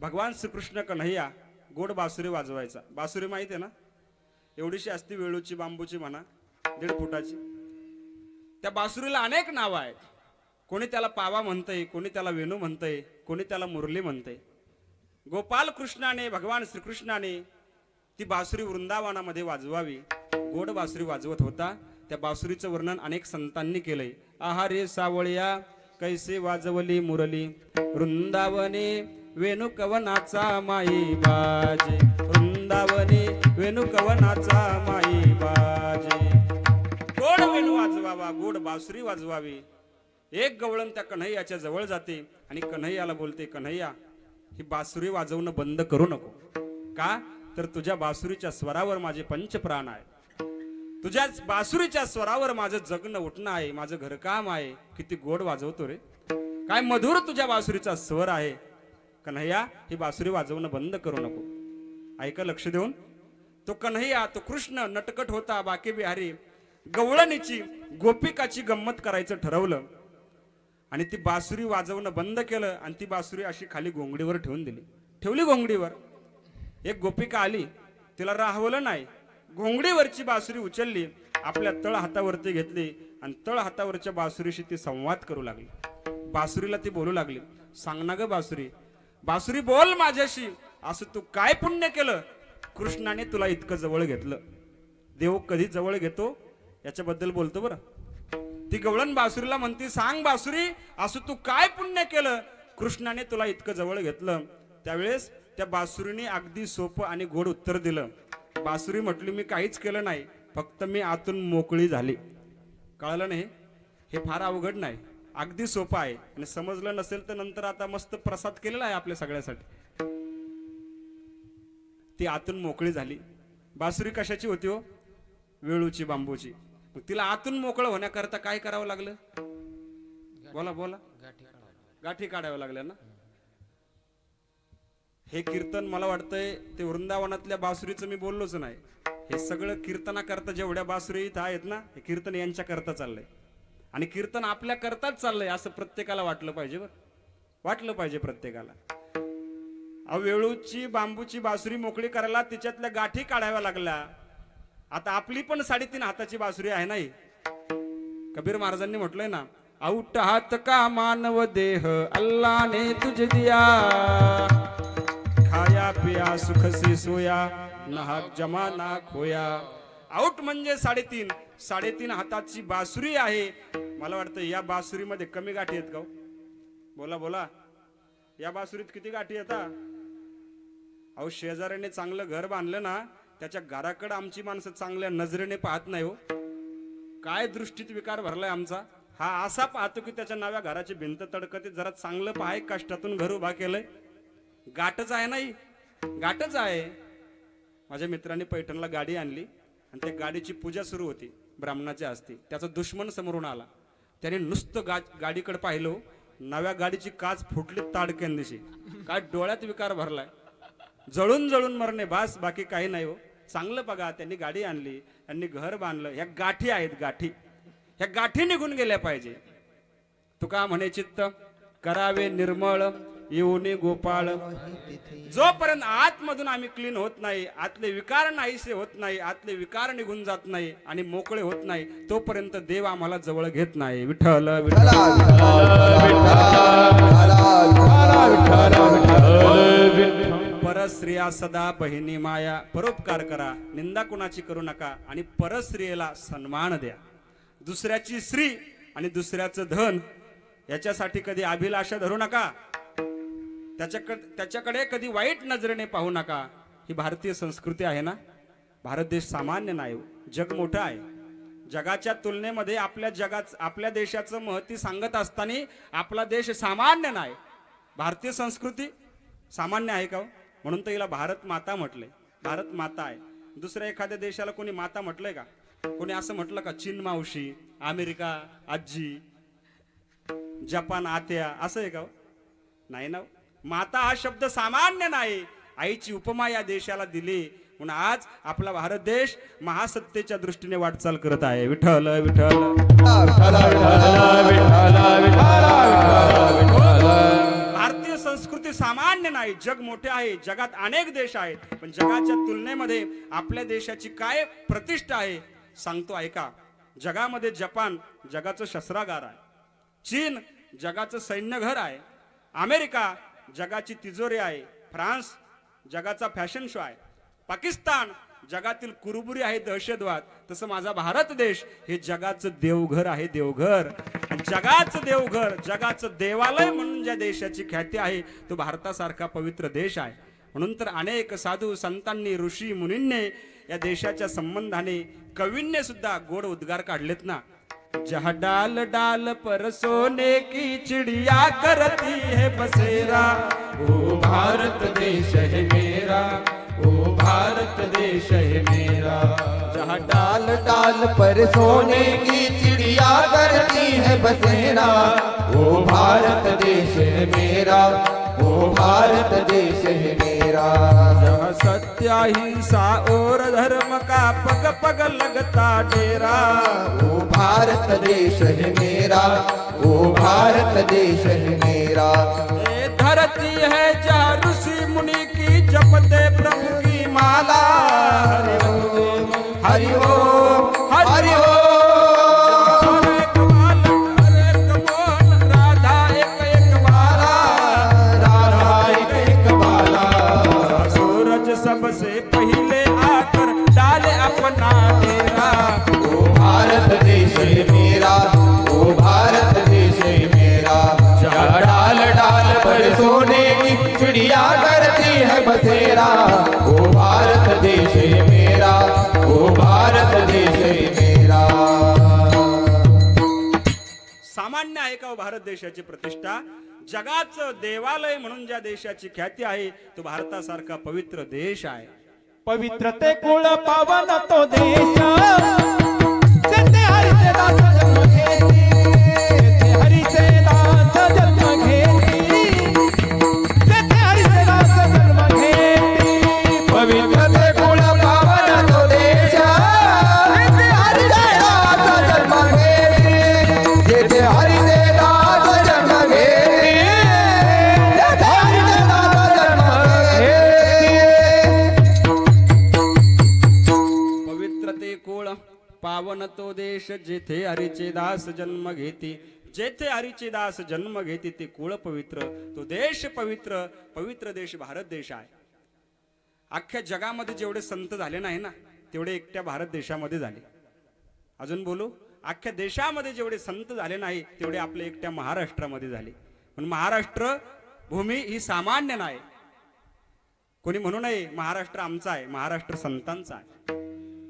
भगवान श्रीकृष्ण कन्हैया गोड बासुरी वाजवायचा. बासुरी माहिती आहे ना? एवढीशी असती वेळूची बांबूची म्हणा दीड फुटाची. त्या बासुरीला अनेक नावं आहेत. कोणी त्याला पावा म्हणतंय कोणी त्याला वेणू म्हणतंय कोणी त्याला मुरली म्हणतंय. गोपाल कृष्णाने भगवान श्रीकृष्णाने ती बासुरी वृंदावनामध्ये वाजवावी. गोड बासुरी वाजवत होता. त्या बासुरीचं वर्णन अनेक संतांनी केलंय. आहारे सावळ्या कैसे वाजवली मुरली? वृंदावने वेणुकवनाचा माई बाजे. वृंदावने वेणुकवनाचा माई बाजे. गोड वेणू वाजवावा गोड बासुरी वाजवावी. एक गवळण त्या कन्हैयाच्या जवळ जाते आणि कन्हैयाला बोलते कन्हैया ही बासुरी वाजवणं बंद करू नको. का? तर तुझ्या बासुरीच्या स्वरावर माझे पंचप्राण आहे. तुझ्या बासुरीच्या स्वरावर माझं जगणं उठणं आहे माझं घरकाम आहे. किती गोड वाजवतो रे. काय मधुर तुझ्या बासुरीचा स्वर आहे. कन्हैया ही बासुरी वाजवणं बंद करू नको. ऐका लक्ष देऊन तो कन्हैया तो कृष्ण नटकट होता बाकी बिहारी. गवळणीची गोपिकाची गंमत करायचं ठरवलं. आणि ती बासुरी वाजवणं बंद केलं आणि ती बासुरी अशी खाली घोंगडीवर ठेवून दिली. ठेवली घोंगडीवर एक गोपिका आली. तिला राहवलं नाही. घोंगडीवरची बासुरी उचलली. आपल्या तळ हातावरती घेतली आणि तळ हातावरच्या बासुरीशी ती संवाद करू लागली. बासुरीला ती बोलू लागली सांग ना ग बासुरी बासुरी बोल माझ्याशी. असं तू काय पुण्य केलं? कृष्णाने तुला इतकं जवळ घेतलं. देव कधी जवळ घेतो याच्याबद्दल बोलतो बरं. ती गवळण बासुरीला म्हणते सांग बासुरी असं तू काय पुण्य केलं? कृष्णाने तुला इतकं जवळ घेतलं. त्यावेळेस त्या बासुरीने अगदी सोपं आणि गोड उत्तर दिलं. बासुरी म्हटली मी काहीच केलं नाही फक्त मी आतून मोकळी झाली. कळलं नाही? हे फार अवघड नाही. अगदी सोपं आहे. आणि समजलं नसेल तर नंतर आता मस्त प्रसाद केलेला आहे आपल्या सगळ्यासाठी. ती आतून मोकळी झाली. बासुरी कशाची होती हो? वेळूची बांबूची. मग तिला आतून मोकळं होण्याकरता काय करावं लागलं? बोला बोला. गाठी काढाव्या लागल्या ना? हे कीर्तन मला वाटतंय ते वृंदावनातल्या बासुरीचं मी बोललोच नाही. हे सगळं कीर्तनाकरता जेवढ्या बासुरी इथं आहेत ना हे कीर्तन यांच्या करता चाललंय. आणि कीर्तन आपल्या करताच चाललंय असं प्रत्येकाला वाटलं पाहिजे बरं. वाटलं पाहिजे प्रत्येकाला. अहो, वेळूची बांबूची बासुरी मोकळी करायला तिच्यातल्या गाठी काढाव्या लागल्या. आता आपली पण साडेतीन हाताची बासुरी आहे नाही? कबीर महाराजांनी म्हटलंय ना औट हात का मानव देह अल्लाने तुझे दिया. खाया पिया सुख से सोया नाहक जमा ना खोया. आऊट म्हणजे साडेतीन. साडेतीन हाताची बासुरी आहे. मला वाटतं या बासुरीमध्ये कमी गाठी आहेत का हो? बोला बोला. या बासुरीत किती गाठी येतात अहो शेजाऱ्याने चांगलं घर बांधलं ना त्याच्या घराकडे आमची माणसं चांगल्या नजरेने पाहत नाही हो. काय दृष्टीत विकार भरलाय आमचा? हा असा पाहतो की त्याच्या नव्या घराची भिंत तडकते जरा चांगलं पाहाय कष्टातून घर उभा केलंय. गाठच आहे नाही. गाठच आहे. माझ्या मित्राने पैठणला गाडी आणली आणि त्या गाडीची पूजा सुरू होती. ब्राह्मणाचे असते. त्याचा दुश्मन समोरून आला. त्याने नुसतं गा गाडीकडे पाहिलं. नव्या गाडीची काच फुटली ताडक्यान दिशी काय डोळ्यात विकार भरलाय. जळून जळून मरणे बास बाकी काही नाही हो. चांगलं बघा त्यांनी गाडी आणली. त्यांनी घर बांधलं. ह्या गाठी आहेत गाठी. ह्या गाठी निघून गेल्या पाहिजे. तुका म्हणे चित्त. करावे निर्मळ. येऊने गोपाळ. जोपर्यंत आतमधून आम्ही क्लीन होत नाही आतले विकार नाहीसे होत नाही आतले विकार निघून जात नाही आणि मोकळे होत नाही तोपर्यंत देव आम्हाला जवळ घेत नाही. विठ्ठल विठ्ठल परस्त्रिया सदा बहिणी माया परोपकार करा निंदा कुणाची करू नका आणि परस्त्रियेला सन्मान द्या. दुसऱ्याची स्त्री आणि दुसऱ्याचं धन याच्यासाठी कधी अभिलाषा धरू नका. त्याच्याकडे त्याच्याकडे कधी वाईट नजरेने पाहू नका. ही भारतीय संस्कृती आहे ना? भारत देश सामान्य नाही हो. जग मोठं आहे. जगाच्या तुलनेमध्ये आपल्या जगाच आपल्या देशाचं महती सांगत असताना आपला देश सामान्य नाही. भारतीय संस्कृती सामान्य आहे का हो? म्हणून तर हिला भारत माता म्हटले. भारत माता आहे. दुसऱ्या एखाद्या देशाला कोणी माता म्हटलंय का? कोणी असं म्हटलं का? चीन मावशी अमेरिका आजी जपान आत्या असं आहे का हो? नाही ना हो. माता हा शब्द सामान्य नाही. आईची उपमा या देशाला दिली. म्हणून आज आपला भारत देश महासत्तेच्या दृष्टीने वाटचाल करत आहे. विठ्ठल विठ्ठल. भारतीय संस्कृती सामान्य नाही. जग मोठे आहे. जगात अनेक देश आहेत. पण जगाच्या तुलनेमध्ये आपल्या देशाची काय प्रतिष्ठा आहे? सांगतो ऐका. जगामध्ये जपान जगाचं शस्त्रागार आहे. चीन जगाचं सैन्यघर आहे. अमेरिका जगाची तिजोरी आहे. फ्रान्स जगाचा फॅशन शो आहे. पाकिस्तान जगातील कुरुबुरी आहे दहशतवाद. तसं माझा भारत देश हे जगाचं देवघर आहे देवघर. जगाचं देवघर जगाचं देवालय म्हणून ज्या देशाची ख्याती आहे तो भारतासारखा पवित्र देश आहे. म्हणून तर अनेक साधू संतांनी ऋषी मुनींनी या देशाच्या संबंधाने कवींनी सुद्धा गोड उद्गार काढलेत ना. जहा डाल डाल पर सोने की चिड़िया करती है बसेरा ओ भारत देश है मेरा ओ भारत देश है मेरा। जहाँ डाल डाल पर सोने की चिड़िया करती है बसेरा ओ भारत देश है मेरा। ओ भारत देश है मेरा। जहाँ सत्य अहिंसा और धर्म का पग पग लगता डेरा। ओ भारत देश है मेरा ओ भारत देश है मेरा। ये धरती है जहाँ ऋषि मुनि की जपते प्रभु की माला। हरि ओम हरि ओम। आहे का भारत देशाची प्रतिष्ठा. जगाचं देवालय म्हणून ज्या देशाची ख्याती आहे तो भारतासारखा पवित्र देश आहे. पवित्र ते कुळ पावन तो देश. देश जेथे हरीचे दास जन्म घेती जेथे हरीचे दास जन्म घेते ते कुळ पवित्र तो देश पवित्र पवित्र देश भारत देश आहे. अख्ख्या जगामध्ये जेवढे संत झाले नाही ना तेवढे एकट्या भारत देशामध्ये झाले. अजून बोलू? अख्ख्या देशामध्ये जेवढे संत झाले नाही तेवढे आपल्या एकट्या महाराष्ट्रामध्ये झाले. पण महाराष्ट्र भूमी ही सामान्य नाही. कोणी म्हणू नये महाराष्ट्र आमचा आहे महाराष्ट्र संतांचा आहे.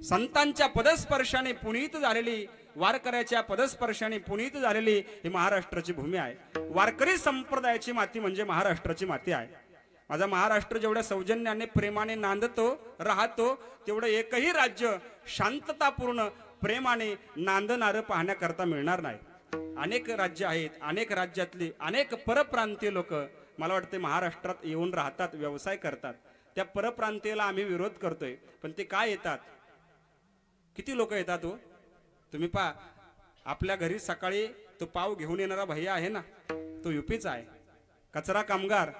संतांच्या पदस्पर्शाने पुनीत झालेली वारकऱ्याच्या पदस्पर्शाने पुनीत झालेली ही महाराष्ट्राची भूमी आहे. वारकरी संप्रदायाची माती म्हणजे महाराष्ट्राची माती आहे. माझा महाराष्ट्र जेवढ्या सौजन्याने प्रेमाने नांदतो राहतो तेवढं एकही राज्य शांततापूर्ण प्रेमाने नांदणारं पाहण्याकरता मिळणार नाही. अनेक राज्य आहेत अनेक राज्यातली अनेक परप्रांतीय लोक मला वाटते महाराष्ट्रात येऊन राहतात व्यवसाय करतात. त्या परप्रांतीयला आम्ही विरोध करतोय पण ते काय येतात? किती लोक येतात हो? तुम्ही पहा आपल्या घरी सकाळी तो पाव घेऊन येणारा भैया आहे ना तो युपीचा आहे. कचरा कामगार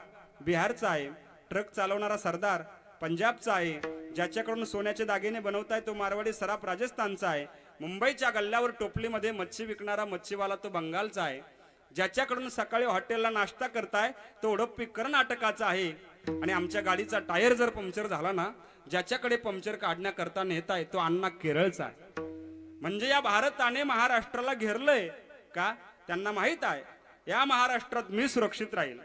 बिहारचा आहे ट्रक चालवणारा सरदार पंजाबचा आहे ज्याच्याकडून सोन्याचे दागिने बनवताय तो मारवाडी सराफ राजस्थानचा आहे. मुंबईच्या गल्ल्यावर टोपलीमध्ये मच्छी विकणारा मच्छीवाला तो बंगालचा आहे. ज्याच्याकडून सकाळी हॉटेलला नाश्ता करताय तो उडप्पी कर्नाटकाचा आहे. आणि आमच्या गाडीचा टायर जर पंक्चर झाला ना ज्याच्याकडे पंक्चर काढण्याकरता नेताय तो अण्णा केरळचा आहे. म्हणजे या भारताने महाराष्ट्राला घेरलंय का? त्यांना माहीत आहे. या महाराष्ट्रात मी सुरक्षित राहील.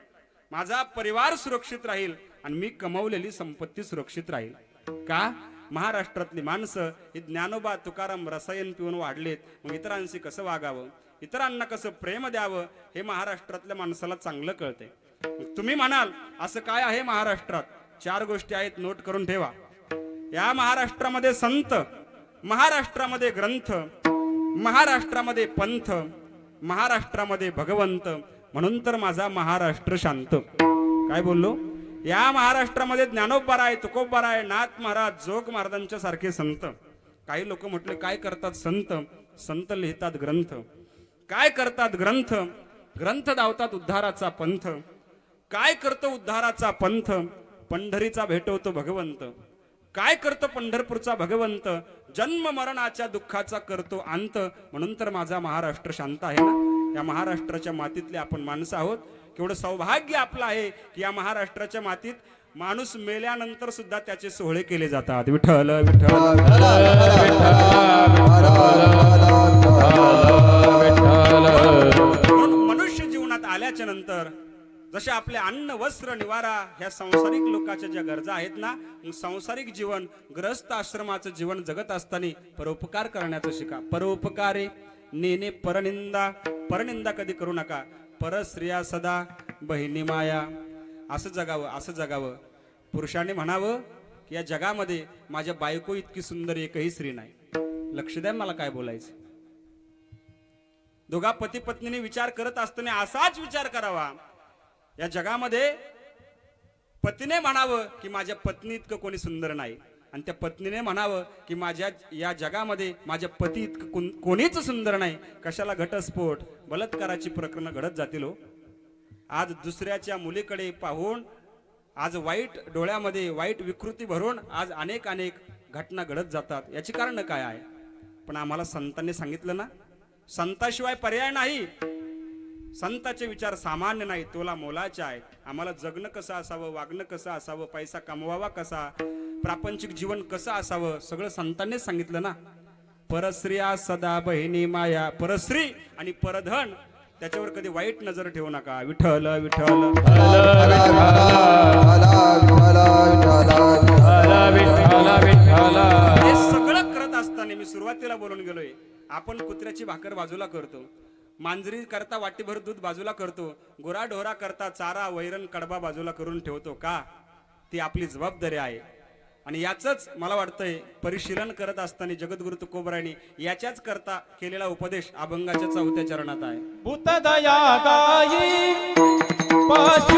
माझा परिवार सुरक्षित राहील आणि मी कमवलेली संपत्ती सुरक्षित राहील. का? महाराष्ट्रातली माणसं ही ज्ञानोबा तुकाराम रसायन पिऊन वाढलेत. मग इतरांशी कसं वागावं? इतरांना कसं प्रेम द्यावं? हे महाराष्ट्रातल्या माणसाला चांगलं कळतंय. तुम्ही म्हणाल असं काय आहे महाराष्ट्रात? चार गोष्टी आहेत नोट करून ठेवा. या महाराष्ट्रामध्ये संत महाराष्ट्रामध्ये ग्रंथ महाराष्ट्रामध्ये पंथ महाराष्ट्रामध्ये भगवंत म्हणून तर माझा महाराष्ट्र शांत. काय बोललो? या महाराष्ट्रामध्ये ज्ञानोबार आहे तुकोबार आहे नाथ महाराज जोग महाराजांच्या सारखे संत. काही लोक म्हटले काय करतात संत? संत लिहितात ग्रंथ. काय करतात ग्रंथ? ग्रंथ धावतात उद्धाराचा पंथ. काय करतो उद्धाराचा पंथ? पंढरीचा भेटवतो भगवंत. काय करतो पंढरपूरचा भगवंत? जन्म मरणाच्या दुःखाचा करतो अंत. म्हणून तर माझा महाराष्ट्र शांत आहे ना. या महाराष्ट्राच्या मातीतले आपण माणसं आहोत. केवढं सौभाग्य आपलं आहे की या महाराष्ट्राच्या मातीत माणूस मेल्यानंतर सुद्धा त्याचे सोहळे केले जातात. विठ्ठल विठ्ठल. आपले अन्न वस्त्र निवारा ह्या संसारिक लोकांच्या ज्या गरजा आहेत ना सांसारिक संसारिक जीवन ग्रहस्थ आश्रमाचं जीवन जगत असताना परोपकार करण्याचं शिका. परोपकारे नेने परनिंदा. परनिंदा कधी करू नका. परस्त्रिया सदा बहिणी माया. असं जगावं असं जगावं. पुरुषाने म्हणावं की या जगामध्ये माझ्या बायको इतकी सुंदर एकही स्त्री नाही. लक्ष द्या मला काय बोलायचं. दोघा पती पत्नीने विचार करत असताना असाच विचार करावा. या जगामध्ये पतीने म्हणावं की माझ्या पत्नी इतकं कोणी सुंदर नाही. आणि त्या पत्नीने म्हणावं की माझ्या या जगामध्ये माझ्या पती इतकं कोण- कोणीच सुंदर नाही. कशाला घटस्फोट? बलात्काराची प्रकरणं घडत जातील हो. आज दुसऱ्याच्या मुलीकडे पाहून आज वाईट डोळ्यामध्ये वाईट विकृती भरून आज अनेक अनेक घटना घडत जातात. याची कारण काय आहे? पण आम्हाला संतांनी सांगितलं ना? संताशिवाय पर्याय नाही. संताचे विचार सामान्य नाही तोला मोलाचे आहेत. आम्हाला जगणं कसं असावं वागणं कसं असावं पैसा कमवावा कसा प्रापंचिक जीवन कसं असावं सगळं संतांनीच सांगितलं ना. परस्त्रिया सदा बहिणी माया. परस्त्री आणि परधन त्याच्यावर कधी वाईट नजर ठेवू नका. विठ्ठल विठ्ठल. हे सगळं करत असताना मी सुरुवातीला बोलून गेलोय. आपण कुत्र्याची भाकर बाजूला करतो. मांजरी करता वाटीभर दूध बाजूला करतो. गुराढोरा करता चारा वैरण कडबा बाजूला करून ठेवतो का? ती आपली जबाबदारी आहे. आणि याचंच मला वाटतंय परिशीलन करत असताना जगद्गुरु तुकोबरायनी याच्याच करता केलेला उपदेश अभंगाच्या चौथ्या चरणात आहे. भूतदया गाई पालन.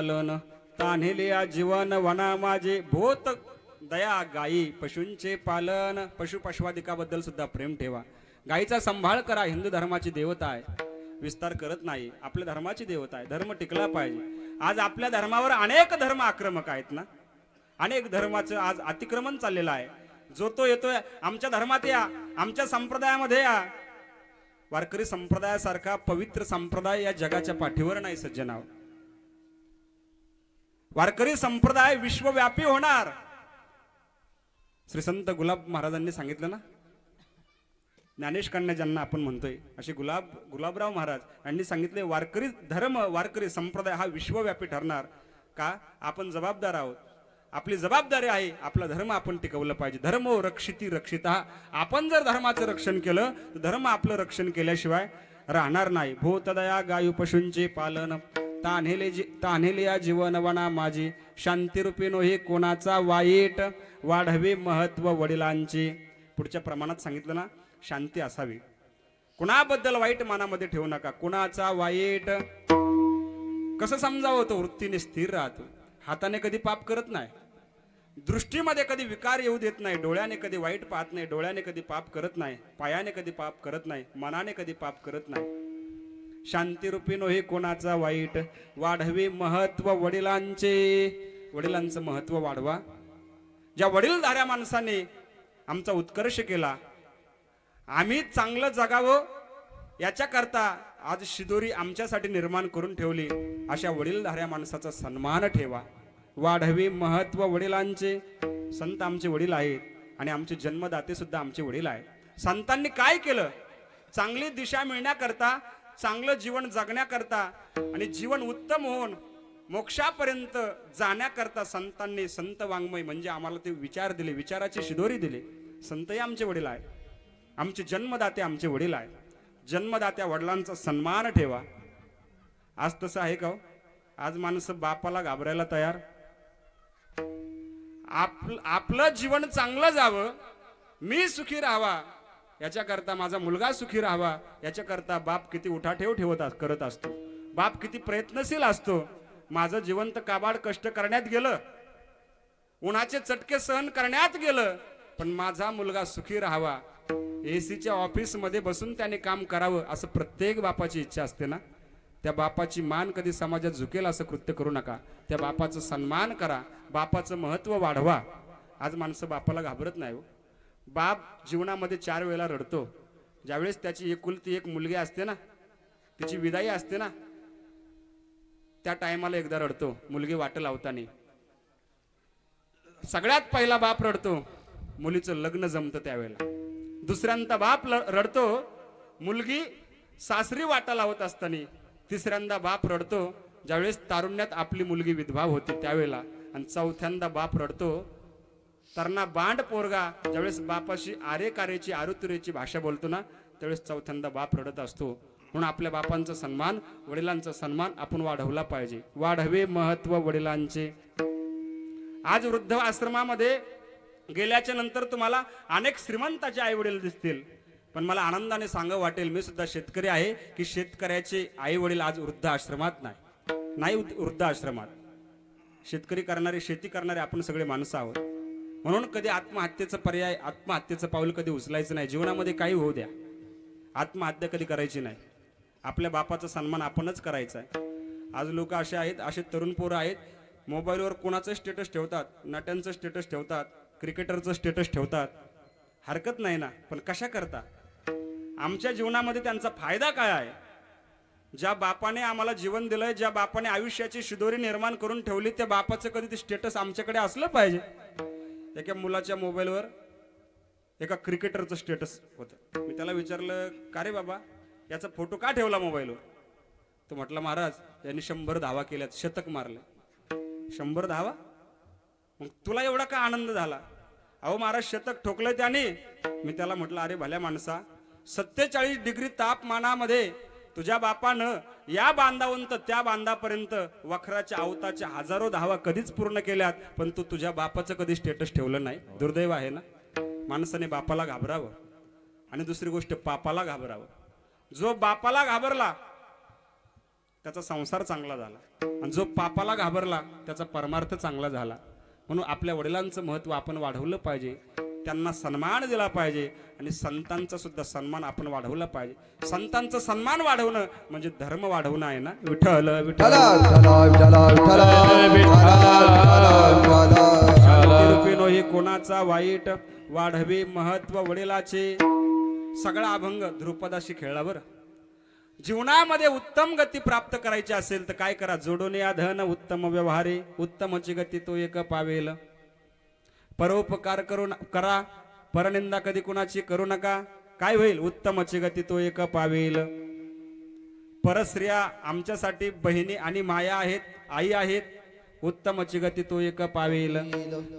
पालन. तान्हेलिया जीवन वना माझे भूत दया गायी पशूंचे पालन. पशु पशवादिकाबद्दल सुद्धा प्रेम ठेवा. गायीचा सांभाळ करा हिंदू धर्माची देवता आहे. विस्तार करत नाही आपल्या धर्माची देवता आहे. धर्म टिकला पाहिजे. आज आपल्या धर्मावर अनेक धर्म आक्रमक आहेत ना? अनेक धर्माचं आज अतिक्रमण चाललेलं आहे. जो तो येतोय आमच्या धर्मात या आमच्या संप्रदायामध्ये या. वारकरी संप्रदायासारखा पवित्र संप्रदाय या जगाच्या पाठीवर नाही सज्जनावर वारकरी संप्रदाय विश्वव्यापी होणार. श्री संत गुलाब महाराजांनी सांगितलं ना? ज्ञानेश कन्या ज्यांना आपण म्हणतोय असे गुलाब गुलाबराव महाराज यांनी सांगितले वारकरी धर्म वारकरी संप्रदाय हा विश्वव्यापी ठरणार. का? आपण जबाबदार आहोत. आपली जबाबदारी आहे आपला धर्म आपण टिकवलं पाहिजे. धर्म हो रक्षिती रक्षिता. आपण जर धर्माचं रक्षण केलं तर धर्म आपलं रक्षण केल्याशिवाय राहणार नाही. भूतदया गायू पशूंचे पालन. तान्हेले जी तान्हेले या जीवनवना माझी. शांतिरूपीनो हे कोणाचा वाईट वाढवे महत्त्व वडिलांचे. पुढच्या प्रमाणात सांगितलं ना शांती असावी. कुणाबद्दल वाईट मनामध्ये ठेवू नका. कुणाचा वाईट कसं समजावं तो? वृत्तीने स्थिर राहतो. हाताने कधी पाप करत नाही. दृष्टीमध्ये कधी विकार येऊ देत नाही. डोळ्याने कधी वाईट पाहत नाही. डोळ्याने कधी पाप करत नाही. पायाने कधी पाप करत नाही. मनाने कधी पाप करत नाही. शांतिरूपीनो हे कोणाचा वाईट. वाढवे महत्त्व वडिलांचे. वडिलांचं महत्त्व वाढवा. ज्या वडीलधाऱ्या माणसाने आमचा उत्कर्ष केला आम्ही चांगलं जगावं याच्याकरता आज शिदोरी आमच्यासाठी निर्माण करून ठेवली अशा वडीलधाऱ्या माणसाचा सन्मान ठेवा. वाढवे महत्त्व वडिलांचे. संत आमचे वडील आहेत आणि आमचे जन्मदाते सुद्धा आमचे वडील आहेत. संतांनी काय केलं? चांगली दिशा मिळण्याकरता चांगलं जीवन जगण्याकरता आणि जीवन उत्तम होऊन मोक्षापर्यंत जाण्याकरता संतांनी संत वाङ्मय म्हणजे आम्हाला ते विचार दिले विचाराची शिदोरी दिले. संतही आमचे वडील आहे आमचे जन्मदाते आमचे वडील आहे जन्मदात्या वडिलांचा सन्मान ठेवा. आज तसं आहे का हो? आज माणसं बापाला घाबरायला तयार? आपलं आपलं जीवन चांगलं जावं मी सुखी राहावा याच्याकरता माझा मुलगा सुखी राहावा याच्याकरता बाप किती उठाठेव ठेवत अस- करत असतो. बाप किती प्रयत्नशील असतो. माझं जिवंत काबाड कष्ट करण्यात गेलं. उन्हाचे चटके सहन करण्यात गेलं. पण माझा मुलगा सुखी राहावा. एसीच्या ऑफिसमध्ये बसून त्याने काम करावं असं प्रत्येक बापाची इच्छा असते ना? त्या बापाची मान कधी समाजात झुकेल असं कृत्य करू नका. त्या बापाचं सन्मान करा. बापाचं महत्त्व वाढवा. आज माणसं बापाला घाबरत नाही हो. बाप जीवनामध्ये चार वेळेला रडतो. ज्यावेळेस त्याची एकुलती एक मुलगी असते ना तिची विदाई असते ना त्या टायमाला एकदा रडतो मुलगी वाट लावताना. सगळ्यात पहिला बाप रडतो मुलीचं लग्न जमतं त्यावेळेला. दुसऱ्यांदा बाप रडतो मुलगी सासरी वाटा लावत असताना तिसऱ्यांदा बाप रडतो. ज्यावेळेस तारुण्यात आपली मुलगी विधवा होती त्यावेळेला आणि चौथ्यांदा बाप रडतो तरणा बांड पोरगा ज्यावेळेस बापाशी आरे कारेची आरुतुरेची भाषा बोलतो ना त्यावेळेस चौथ्यांदा बाप रडत असतो. म्हणून आपल्या बापांचा सन्मान वडिलांचा सन्मान आपण वाढवला पाहिजे. वाढवे महत्त्व वडिलांचे. आज वृद्ध आश्रमामध्ये गेल्याच्यानंतर तुम्हाला अनेक श्रीमंताचे आई वडील दिसतील. पण मला आनंदाने सांग वाटेल मी सुद्धा शेतकरी आहे की शेतकऱ्याचे आई वडील आज वृद्ध आश्रमात नाही. नाही वृद्ध- वृद्ध आश्रमात. शेतकरी करणारे शेती करणारे आपण सगळे माणसं आहोत. म्हणून कधी आत्महत्येचं पर्याय आत्महत्येचं पाऊल कधी उचलायचं नाही. जीवनामध्ये काही होऊ द्या. आत्महत्या कधी करायची नाही. आपल्या बापाचा सन्मान आपणच करायचा आहे. आज लोक असे आहेत असे तरुण पोरं आहेत. मोबाईलवर कोणाचं स्टेटस ठेवतात? नट्यांचं स्टेटस ठेवतात. क्रिकेटरचं स्टेटस ठेवतात. हरकत नाही ना. पण कशा करता? आमच्या जीवनामध्ये त्यांचा फायदा काय आहे? ज्या बापाने आम्हाला जीवन दिलंय ज्या बापाने आयुष्याची शिदोरी निर्माण करून ठेवली त्या बापाचं कधी ते स्टेटस आमच्याकडे असलं पाहिजे? एका मुलाच्या मोबाईलवर एका क्रिकेटरचं स्टेटस होतं. मी त्याला विचारलं का रे बाबा? याचा फोटो का ठेवला मोबाईलवर? तो म्हटला महाराज यांनी शंभर धावा केल्यात शतक मारलं. शंभर धावा? मग तुला एवढा का आनंद झाला? अहो महाराज शतक ठोकलं त्याने. मी त्याला म्हटलं अरे भल्या माणसा सत्तेचाळीस डिग्री तापमानामध्ये तुझ्या बापानं या बांधावंत त्या बांधापर्यंत वखराच्या आवताच्या हजारो धावा कधीच पूर्ण केल्यात पण तू तुझ्या बापाचं कधी स्टेटस ठेवलं नाही. दुर्दैव आहे ना? माणसाने बापाला घाबरावं आणि दुसरी गोष्ट पापाला घाबरावं. जो बापाला घाबरला त्याचा संसार चांगला झाला. आणि जो पापाला घाबरला त्याचा परमार्थ चांगला झाला. म्हणून आपल्या वडिलांचं महत्त्व आपण वाढवलं पाहिजे. त्यांना सन्मान दिला पाहिजे आणि संतांचा सुद्धा सन्मान आपण वाढवला पाहिजे. संतांचा सन्मान वाढवणं म्हणजे धर्म वाढवणं आहे ना. विठ्ठल विठ्ठल. विठ्ठला हे कोणाचा वाईट वाढवे महत्त्व वडिलाचे. सगळा अभंग ध्रुपदाशी खेळला बरं. जीवनामध्ये उत्तम गती प्राप्त करायची असेल तर काय करा? जोडून या धन उत्तम व्यवहारे उत्तमची गती तो एक पावेल. परोपकार करू न- करा. परनिंदा कधी कुणाची करू नका. काय होईल? उत्तमची गती तो एक पावेल. परस्त्रिया आमच्यासाठी बहिणी आणि माया आहेत आई आहेत. उत्तमची गती तो एक पावेल.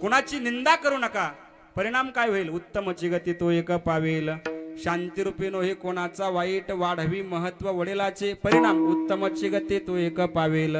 कुणाची निंदा करू नका. परिणाम काय होईल? उत्तमची गती तो एक पावेल. शांतिरूपीनो हे कोणाचा वाईट वाढवी महत्त्व वडिलाचे परिणाम. उत्तमची गती तो एक पावेल.